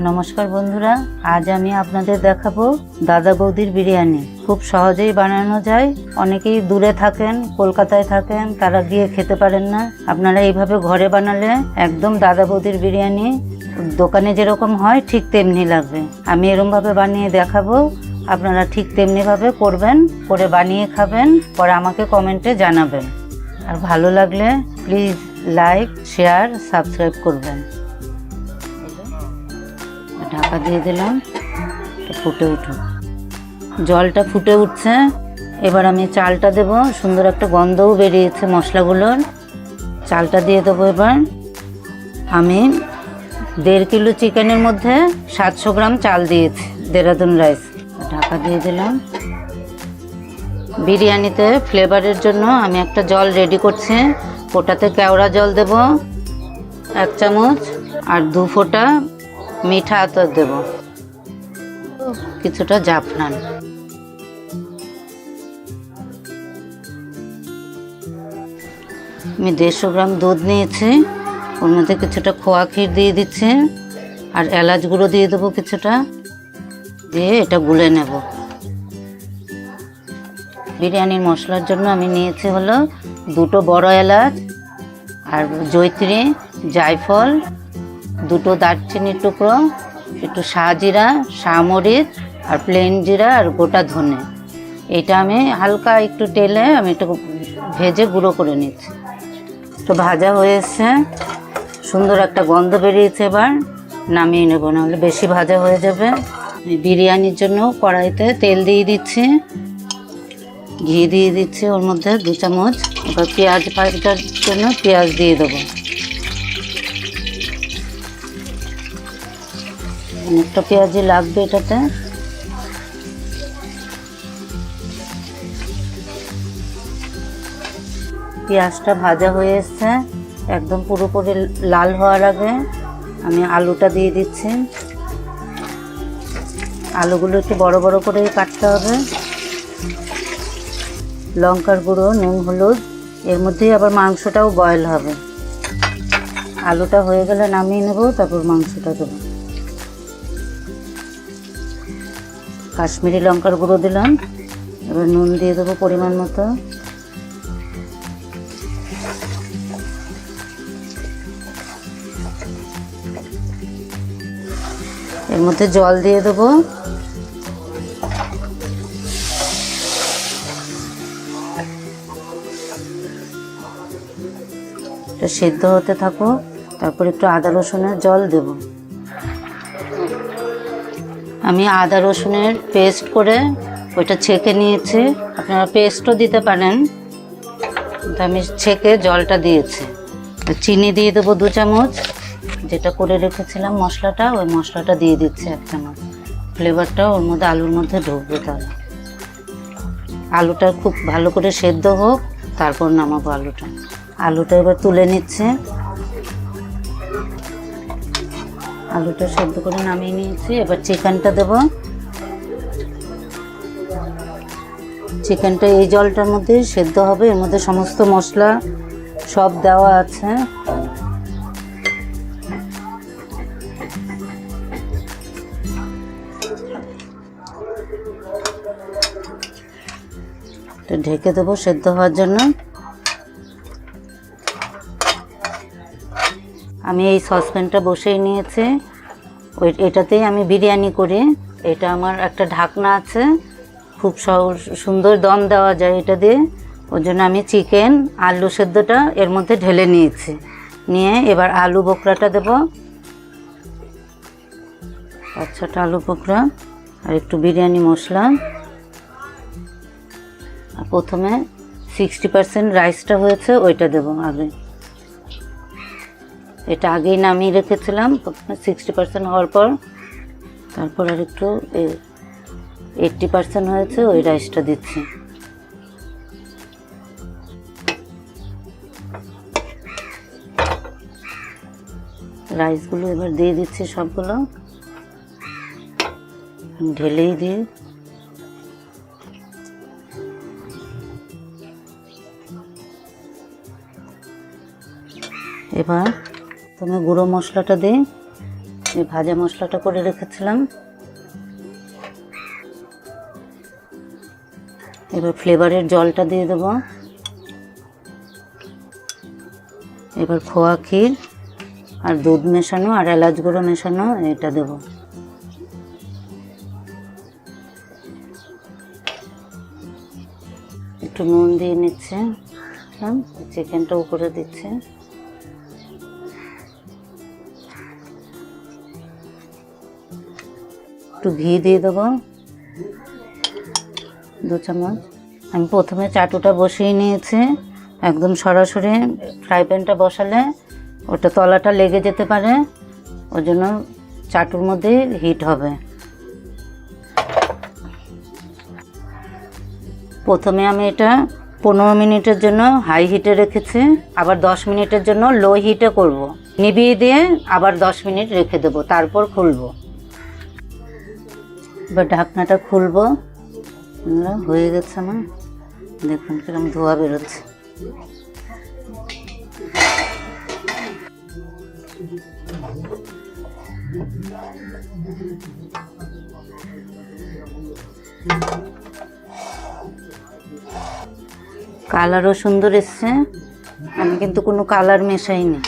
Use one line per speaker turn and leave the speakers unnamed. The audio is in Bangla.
নমস্কার বন্ধুরা, আজ আমি আপনাদের দেখাবো দাদা বৌদির বিরিয়ানি। খুব সহজেই বানানো যায়। অনেকেই দূরে থাকেন, কলকাতায় থাকেন, তারা গিয়ে খেতে পারেন না। আপনারা এইভাবে ঘরে বানালে একদম দাদা বৌদির বিরিয়ানি দোকানে যেরকম হয়, ঠিক তেমনি লাগবে। আমি এরমভাবে বানিয়ে দেখাবো। আপনারা ঠিক তেমনিভাবে করবেন, করে বানিয়ে খাবেন, পরে আমাকে কমেন্টে জানাবেন। আর ভালো লাগলে প্লিজ লাইক, শেয়ার, সাবস্ক্রাইব করবেন। ঢাকা দিয়ে দিলাম ফুটে উঠুক। জলটা ফুটে উঠছে, এবার আমি চালটা দেব। সুন্দর একটা গন্ধও বেরিয়েছে মশলাগুলোর। চালটা দিয়ে দেবো এবার। আমি দেড় কিলো চিকেনের মধ্যে সাতশো গ্রাম চাল দিয়েছি, দেরাদুন রাইস। ঢাকা দিয়ে দিলাম। বিরিয়ানিতে ফ্লেভারের জন্য আমি একটা জল রেডি করছি। ওটাতে কেওড়া জল দেব, এক চামচ, আর দু ফোঁটা মিঠা আতর দেব। কিছুটা জাফরান। আমি দেড়শো গ্রাম দুধ নিয়েছি, ওর মধ্যে কিছুটা খোয়া ক্ষীর দিয়ে দিচ্ছি, আর এলাচ গুঁড়ো দিয়ে দেবো কিছুটা, দিয়ে এটা গুলে নেব। বিরিয়ানির মশলার জন্য আমি নিয়েছি হলো দুটো বড় এলাচ আর জৈত্রী জায়ফল দুটো দারচিনির টুকরো, একটু শাহজিরা শাহমরিচ আর প্লেন জিরা আর গোটা ধনে। এটা আমি হালকা একটু তেলে আমি একটু ভেজে গুঁড়ো করে নিচ্ছি। তো ভাজা হয়েছে, সুন্দর একটা গন্ধ বেরিয়েছে এবার, নামিয়ে নেব, নাহলে বেশি ভাজা হয়ে যাবে। বিরিয়ানির জন্য কড়াইতে তেল দিয়ে দিচ্ছি। ঘি দিয়ে দিচ্ছি ওর মধ্যে দু চামচ। এবার পেঁয়াজ ভাজার জন্য পেঁয়াজ দিয়ে দেবো। অনেকটা পেঁয়াজি লাগবে এটাতে। পেঁয়াজটা ভাজা হয়ে এসছে, একদম পুরোপুরি লাল হওয়ার আগে আমি আলুটা দিয়ে দিচ্ছি। আলুগুলো একটু বড় বড় করেই কাটতে হবে। লঙ্কার গুঁড়ো, নুন, হলুদ, এর মধ্যেই আবার মাংসটাও বয়েল হবে। আলুটা হয়ে গেলে নামিয়ে নেব, তারপর মাংসটা দেবো। কাশ্মীরি লঙ্কার গুঁড়ো দিলাম। এবার নুন দিয়ে দেবো পরিমাণ মতো। এর মধ্যে জল দিয়ে দেবো। সেদ্ধ হতে থাকো তারপর একটু আদা রসুনের জল দেব। আমি আদা রসুনের পেস্ট করে ওইটা ছেঁকে নিয়েছি। আপনারা পেস্টও দিতে পারেন। আমি ছেঁকে জলটা দিয়েছি। চিনি দিয়ে দেবো দু চামচ। যেটা করে রেখেছিলাম মশলাটা, ওই মশলাটা দিয়ে দিচ্ছি এক চামচ। ফ্লেভারটা ওর মধ্যে আলুর মধ্যে ঢুকবে তাহলে। আলুটা খুব ভালো করে সেদ্ধ হোক, তারপর নামাবো আলুটা। আলুটা এবার তুলে নিচ্ছে। আলুটা সেদ্ধ করে নামিয়ে নিয়েছি। এবার চিকেনটা দেব। চিকেনটা এই জলটার মধ্যে সেদ্ধ হবে, এর মধ্যে সমস্ত মশলা সব দেওয়া আছে। ঢেকে দেবো সেদ্ধ হওয়ার জন্য। আমি এই সসপ্যানটা বসেই নিয়েছি। ওই, এটাতেই আমি বিরিয়ানি করি। এটা আমার একটা ঢাকনা আছে। খুব সুন্দর দম দেওয়া যায় এটা দিয়ে। ওই জন্য আমি চিকেন, আলু সেদ্ধটা এর মধ্যে ঢেলে নিয়েছি। নিয়ে এবার আলু বোকরাটা দেব। আচ্ছাটা আলু বোকরা আর একটু বিরিয়ানি মশলা। প্রথমে সিক্সটি পার্সেন্ট রাইসটা হয়েছে, ওইটা দেবো আগে। এটা আগেই নামিয়ে রেখেছিলাম সিক্সটি পার্সেন্ট হওয়ার পর তারপর আর একটু এইটটি পার্সেন্ট হয়েছে, ওই রাইসটা দিচ্ছি। রাইসগুলো এবার দিয়ে দিচ্ছি সবগুলো। ঢেলেই দিই এবার প্রথমে গুঁড়ো মশলাটা দিই এই ভাজা মশলাটা করে রেখেছিলাম। এবার ফ্লেভারের জলটা দিয়ে দেবো। এবার খোয়া ক্ষীর আর দুধ মেশানো আর এলাচ গুঁড়ো মেশানো এটা দেবো। একটু নুন দিয়ে নিচ্ছে চিকেনটা উপরে দিচ্ছে। একটু ঘি দিয়ে দেবো। দু চামচ। আমি প্রথমে চাটুটা বসিয়ে নিয়েছি। একদম সরাসরি ফ্রাই প্যানটা বসালে ওটা তলাটা লেগে যেতে পারে। ওই জন্য চাটুর মধ্যে হিট হবে। প্রথমে আমি এটা পনেরো মিনিটের জন্য হাই হিটে রেখেছি। আবার দশ মিনিটের জন্য লো হিটে করব। নিভিয়ে দিয়ে আবার দশ মিনিট রেখে দেবো। তারপর খুলবো। এবার ঢাকনাটা খুলবো। হয়ে গেছে আমার দেখুন কিরম ধোয়া বেরোচ্ছে। কালারও সুন্দর এসছে। আমি কিন্তু কোনো কালার মেশাইনি।